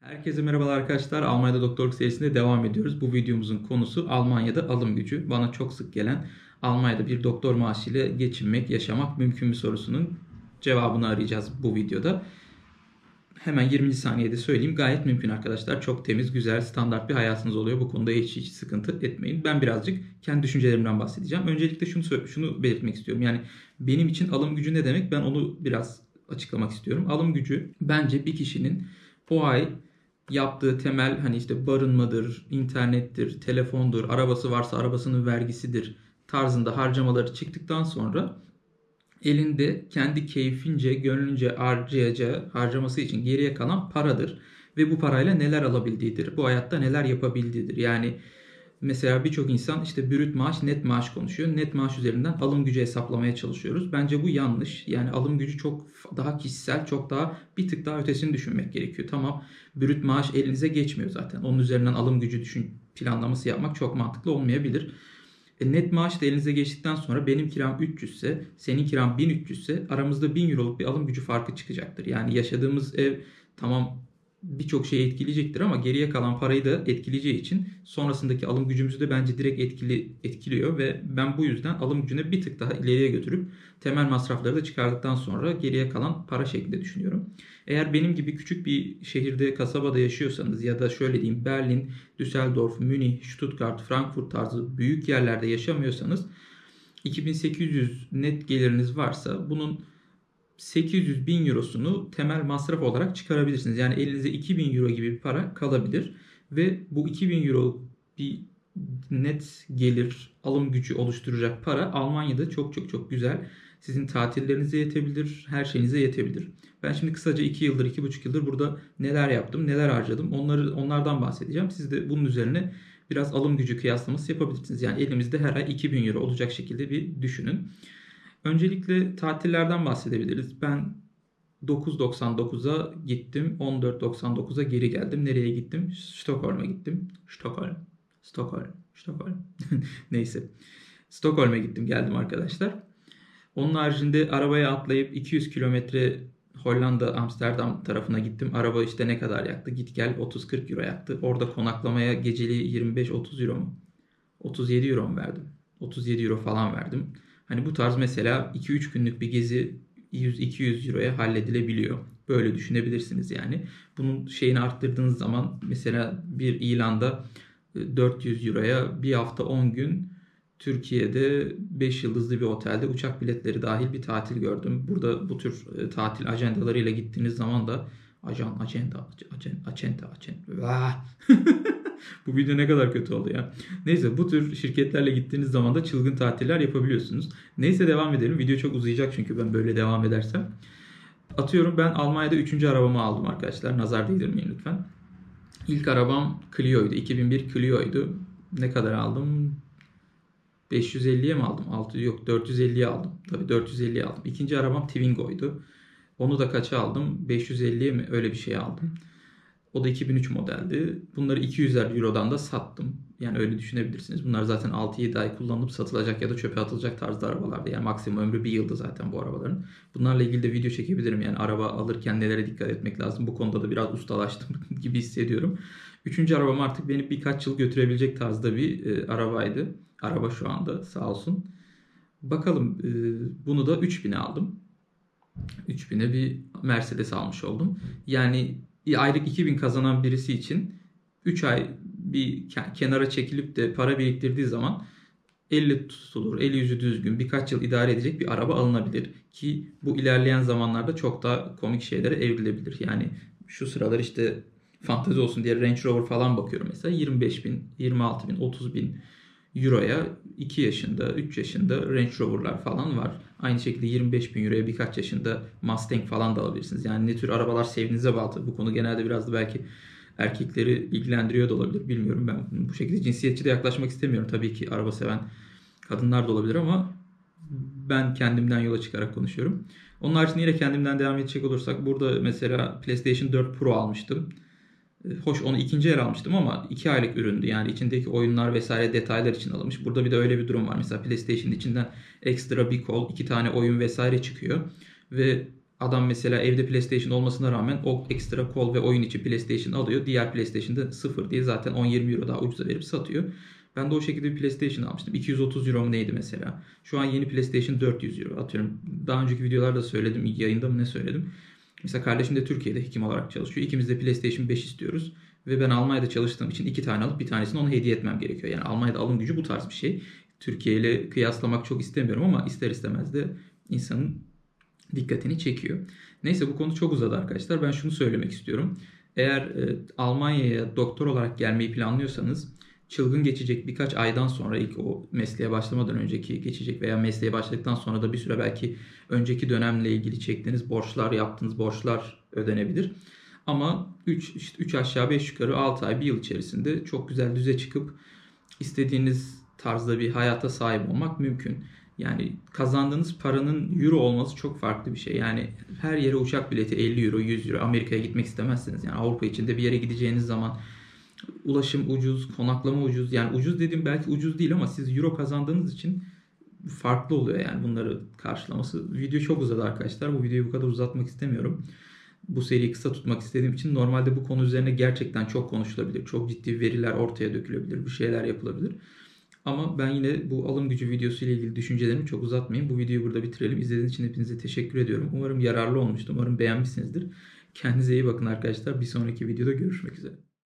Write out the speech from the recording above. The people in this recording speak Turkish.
Herkese merhabalar arkadaşlar. Almanya'da doktorluk serisinde devam ediyoruz. Bu videomuzun konusu Almanya'da alım gücü. Bana çok sık gelen Almanya'da bir doktor maaşıyla geçinmek, yaşamak mümkün mü sorusunun cevabını arayacağız bu videoda. Hemen 20. saniyede söyleyeyim. Gayet mümkün arkadaşlar. Çok temiz, güzel, standart bir hayatınız oluyor. Bu konuda hiç hiç sıkıntı etmeyin. Ben birazcık kendi düşüncelerimden bahsedeceğim. Öncelikle şunu şunu belirtmek istiyorum. Yani benim için alım gücü ne demek? Ben onu biraz açıklamak istiyorum. Alım gücü bence bir kişinin o ay yaptığı temel hani işte barınmadır, internettir, telefondur, arabası varsa arabasının vergisidir tarzında harcamaları çıktıktan sonra elinde kendi keyfince, gönlünce harcayacağı harcaması için geriye kalan paradır. Ve bu parayla neler alabildiğidir. Bu hayatta neler yapabildiğidir. Yani mesela birçok insan işte brüt maaş, net maaş konuşuyor. Net maaş üzerinden alım gücü hesaplamaya çalışıyoruz. Bence bu yanlış. Yani alım gücü çok daha kişisel, çok daha bir tık daha ötesini düşünmek gerekiyor. Tamam brüt maaş elinize geçmiyor zaten. Onun üzerinden alım gücü düşün planlaması yapmak çok mantıklı olmayabilir. E, net maaş da elinize geçtikten sonra benim kiram 300 ise senin kiran 1300 ise aramızda 1000 euroluk bir alım gücü farkı çıkacaktır. Yani yaşadığımız ev tamam birçok şeyi etkileyecektir ama geriye kalan parayı da etkileyeceği için sonrasındaki alım gücümüzü de bence direkt etkili etkiliyor ve ben bu yüzden alım gücünü bir tık daha ileriye götürüp temel masrafları da çıkardıktan sonra geriye kalan para şeklinde düşünüyorum. Eğer benim gibi küçük bir şehirde, kasabada yaşıyorsanız ya da şöyle diyeyim Berlin, Düsseldorf, Münih, Stuttgart, Frankfurt tarzı büyük yerlerde yaşamıyorsanız 2800 net geliriniz varsa bunun 800 bin eurosunu temel masraf olarak çıkarabilirsiniz. Yani elinize 2000 euro gibi bir para kalabilir ve bu 2000 euro bir net gelir alım gücü oluşturacak para Almanya'da çok çok çok güzel. Sizin tatillerinize yetebilir, her şeyinize yetebilir. Ben şimdi kısaca 2 yıldır, 2,5 yıldır burada neler yaptım, neler harcadım onları onlardan bahsedeceğim. Siz de bunun üzerine biraz alım gücü kıyaslaması yapabilirsiniz. Yani elimizde her ay 2000 euro olacak şekilde bir düşünün. Öncelikle tatillerden bahsedebiliriz. Ben 9.99'a gittim. 14.99'a geri geldim. Nereye gittim? Stockholm'a gittim. Stockholm. Stockholm. Stockholm. Neyse. Stockholm'a gittim geldim arkadaşlar. Onun haricinde arabaya atlayıp 200 kilometre Hollanda Amsterdam tarafına gittim. Araba işte ne kadar yaktı? Git gel 30-40 euro yaktı. Orada konaklamaya geceliği 25-30 euro mu? 37 euro mu verdim? 37 euro falan verdim. Hani bu tarz mesela 2-3 günlük bir gezi 100-200 euroya halledilebiliyor. Böyle düşünebilirsiniz yani. Bunun şeyini arttırdığınız zaman mesela bir ilanda 400 euroya bir hafta 10 gün Türkiye'de 5 yıldızlı bir otelde uçak biletleri dahil bir tatil gördüm. Burada bu tür e, tatil ajandalarıyla gittiğiniz zaman da ajan, ajenda, ajenda, ajenda, ajenda. Bu video ne kadar kötü oldu ya. Neyse bu tür şirketlerle gittiğiniz zaman da çılgın tatiller yapabiliyorsunuz. Neyse devam edelim. Video çok uzayacak çünkü ben böyle devam edersem. Atıyorum ben Almanya'da 3. arabamı aldım arkadaşlar. Nazar değdirmeyin lütfen. İlk arabam Clio'ydu. 2001 Clio'ydu. Ne kadar aldım? 550'ye mi aldım? 6 yok 450'ye aldım. Tabii 450'ye aldım. İkinci arabam Twingo'ydu. Onu da kaça aldım? 550'ye mi? Öyle bir şey aldım. O da 2003 modeldi. Bunları 200'er Euro'dan da sattım. Yani öyle düşünebilirsiniz. Bunlar zaten 6-7 ay kullanılıp satılacak ya da çöpe atılacak tarzda arabalardı. Yani maksimum ömrü bir yıldı zaten bu arabaların. Bunlarla ilgili de video çekebilirim. Yani araba alırken nelere dikkat etmek lazım. Bu konuda da biraz ustalaştım gibi hissediyorum. Üçüncü arabam artık beni birkaç yıl götürebilecek tarzda bir e, arabaydı. Araba şu anda sağ olsun. Bakalım e, bunu da 3000'e aldım. 3000'e bir Mercedes almış oldum. Yani aylık 2000 kazanan birisi için 3 ay bir kenara çekilip de para biriktirdiği zaman 50 tutulur, 50 yüzü düzgün birkaç yıl idare edecek bir araba alınabilir. Ki bu ilerleyen zamanlarda çok daha komik şeylere evrilebilir. Yani şu sıralar işte fantezi olsun diye Range Rover falan bakıyorum mesela 25 bin, 26 bin, 30 bin Euro'ya 2 yaşında, 3 yaşında Range Rover'lar falan var. Aynı şekilde 25 bin Euro'ya birkaç yaşında Mustang falan da alabilirsiniz. Yani ne tür arabalar sevdiğinize bağlı. Bu konu genelde biraz da belki erkekleri ilgilendiriyor da olabilir. Bilmiyorum ben bu şekilde cinsiyetçi de yaklaşmak istemiyorum. Tabii ki araba seven kadınlar da olabilir ama ben kendimden yola çıkarak konuşuyorum. Onun haricinde yine kendimden devam edecek olursak burada mesela PlayStation 4 Pro almıştım. Hoş onu ikinci el almıştım ama iki aylık üründü. Yani içindeki oyunlar vesaire detaylar için alınmış. Burada bir de öyle bir durum var. Mesela PlayStation'ın içinden ekstra bir kol, iki tane oyun vesaire çıkıyor. Ve Adam mesela evde PlayStation olmasına rağmen o ekstra kol ve oyun içi PlayStation alıyor. Diğer PlayStation'da sıfır diye zaten 10-20 euro daha ucuza verip satıyor. Ben de o şekilde bir PlayStation almıştım. 230 euro mu neydi mesela? Şu an yeni PlayStation 400 euro atıyorum. Daha önceki videolarda söyledim. Yayında mı ne söyledim? Mesela kardeşim de Türkiye'de hekim olarak çalışıyor. İkimiz de PlayStation 5 istiyoruz. Ve ben Almanya'da çalıştığım için iki tane alıp bir tanesini ona hediye etmem gerekiyor. Yani Almanya'da alım gücü bu tarz bir şey. Türkiye ile kıyaslamak çok istemiyorum ama ister istemez de insanın dikkatini çekiyor. Neyse bu konu çok uzadı arkadaşlar. Ben şunu söylemek istiyorum. Eğer e, Almanya'ya doktor olarak gelmeyi planlıyorsanız çılgın geçecek birkaç aydan sonra ilk o mesleğe başlamadan önceki geçecek veya mesleğe başladıktan sonra da bir süre belki önceki dönemle ilgili çektiğiniz borçlar, yaptığınız borçlar ödenebilir. Ama 3 işte 3 aşağı 5 yukarı 6 ay 1 yıl içerisinde çok güzel düze çıkıp istediğiniz tarzda bir hayata sahip olmak mümkün. Yani kazandığınız paranın euro olması çok farklı bir şey. Yani her yere uçak bileti 50 euro, 100 euro. Amerika'ya gitmek istemezsiniz. Yani Avrupa içinde bir yere gideceğiniz zaman ulaşım ucuz, konaklama ucuz. Yani ucuz dediğim belki ucuz değil ama siz euro kazandığınız için farklı oluyor yani bunları karşılaması. Video çok uzadı arkadaşlar. Bu videoyu bu kadar uzatmak istemiyorum. Bu seriyi kısa tutmak istediğim için normalde bu konu üzerine gerçekten çok konuşulabilir. Çok ciddi veriler ortaya dökülebilir. Bir şeyler yapılabilir. Ama ben yine bu alım gücü videosu ile ilgili düşüncelerimi çok uzatmayayım. Bu videoyu burada bitirelim. İzlediğiniz için hepinize teşekkür ediyorum. Umarım yararlı olmuştur. Umarım beğenmişsinizdir. Kendinize iyi bakın arkadaşlar. Bir sonraki videoda görüşmek üzere.